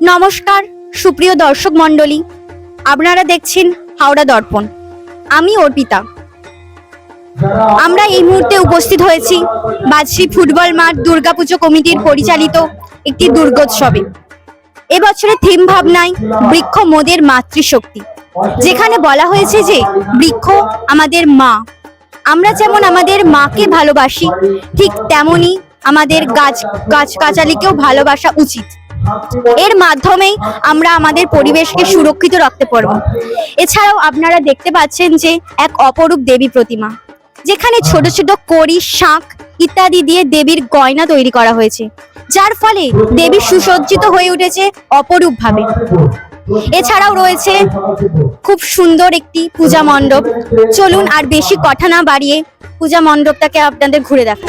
নমস্কার, সুপ্রিয় দর্শক মণ্ডলী। আপনারা দেখছেন হাওড়া দর্পণ। আমি অর্পিতা। আমরা এই মুহূর্তে উপস্থিত হয়েছি বাজশ্রী ফুটবল মাঠ দুর্গাপুজো কমিটির পরিচালিত একটি দুর্গোৎসবে। এবছরের থিম ভাবনায় বৃক্ষ মোদের মাতৃশক্তি। যেখানে বলা হয়েছে যে, বৃক্ষ আমাদের মা। আমরা যেমন আমাদের মাকে ভালোবাসি, ঠিক তেমনি আমাদের গাছ গাছগাছালিকেও ভালোবাসা উচিত। এর মাধ্যমেই আমরা আমাদের পরিবেশকে সুরক্ষিত রাখতে পারব। এছাড়াও আপনারা দেখতে পাচ্ছেন যে এক অপরূপ দেবী প্রতিমা, যেখানে ছোট ছোট কড়ি, শাঁখ ইত্যাদি দিয়ে দেবীর গয়না তৈরি করা হয়েছে, যার ফলে দেবী সুসজ্জিত হয়ে উঠেছে অপরূপ ভাবে এছাড়াও রয়েছে খুব সুন্দর একটি পূজা মণ্ডপ। চলুন আর বেশি কথা না বাড়িয়ে পূজা মণ্ডপটাকে আপনাদের ঘুরে দেখা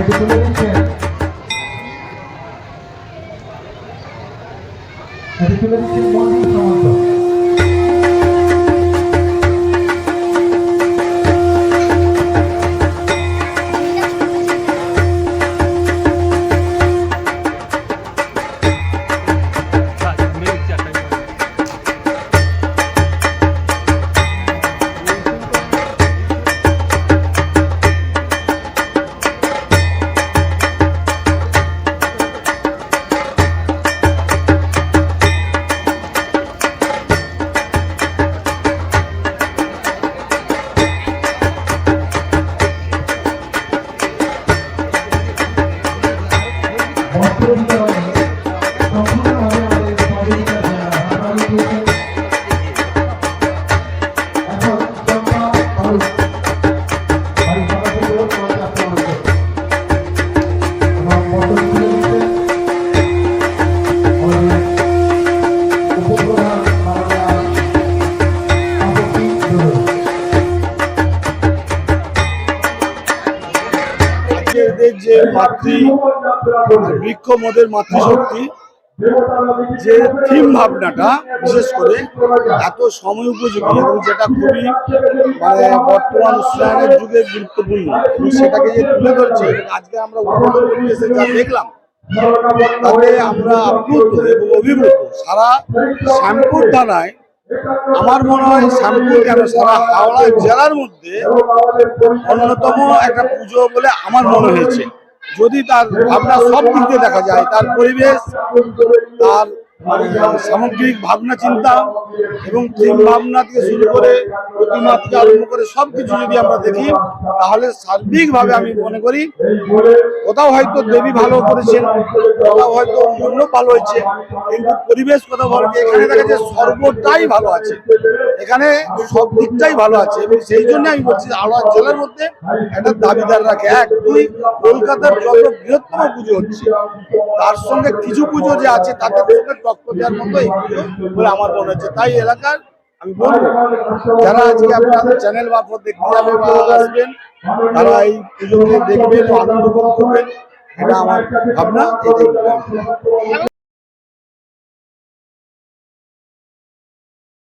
এটি তুলে দিচ্ছেন এটি তুলে দিচ্ছেন মন্দির সামন্ত আজকে এদের যে মাতৃ বৃক্ষ মদের মাতৃশক্তি, যে থিম ভাবনাটা, বিশেষ করে এত সময় উপযোগী এবং যেটা খুবই মানে বর্তমান উষ্ণায়নের যুগে গুরুত্বপূর্ণ, এবং সেটাকে যে তুলে ধরছে, আজকে আমরা উদ্বোধন করতে যা দেখলাম, তাতে আমরা আপ্লুত এবং অভিভূত। সারা শ্যামপুর থানায় আমার মনে হয় সামনে কেন সারা হাওড়া জেলার মধ্যে অন্যতম একটা পুজো বলে আমার মনে হয়েছে। যদি তার ভাবনা সব দিক দেখা যায়, তার পরিবেশ, তার সামগ্রিক ভাবনা, চিন্তা এবং থিম ভাবনা থেকে শুরু করে প্রতিমা থেকে আরম্ভ করে সব কিছু যদি আমরা দেখি, তাহলে সার্বিকভাবে আমি মনে করি কোথাও হয়তো দেবী ভালো করেছেন, কোথাও হয়তো মন্ডপ ভালো হয়েছে, কিন্তু পরিবেশ কোথাও ভালো এখানে দেখা যাচ্ছে সর্বটাই ভালো আছে। এখানে সব দিকটাই ভালো আছে এবং সেই জন্য আমি বলছি হাওড়া জেলার মধ্যে একটা দাবিদার রাখে। এক, দুই, কলকাতার যত বৃহত্তম পুজো হচ্ছে, তার সঙ্গে কিছু পুজো যে আছে তাদের সঙ্গে টক্কর দেওয়ার মতো বলে আমার মনে হচ্ছে। তাই এলাকার আমি বলব, যারা আজকে আপনাদের চ্যানেল মারফত দেখতে যাবে বা আসবেন, তারা এই পুজোকে দেখবেন আনন্দ উপভোগ করবেন। এটা আমার ভাবনা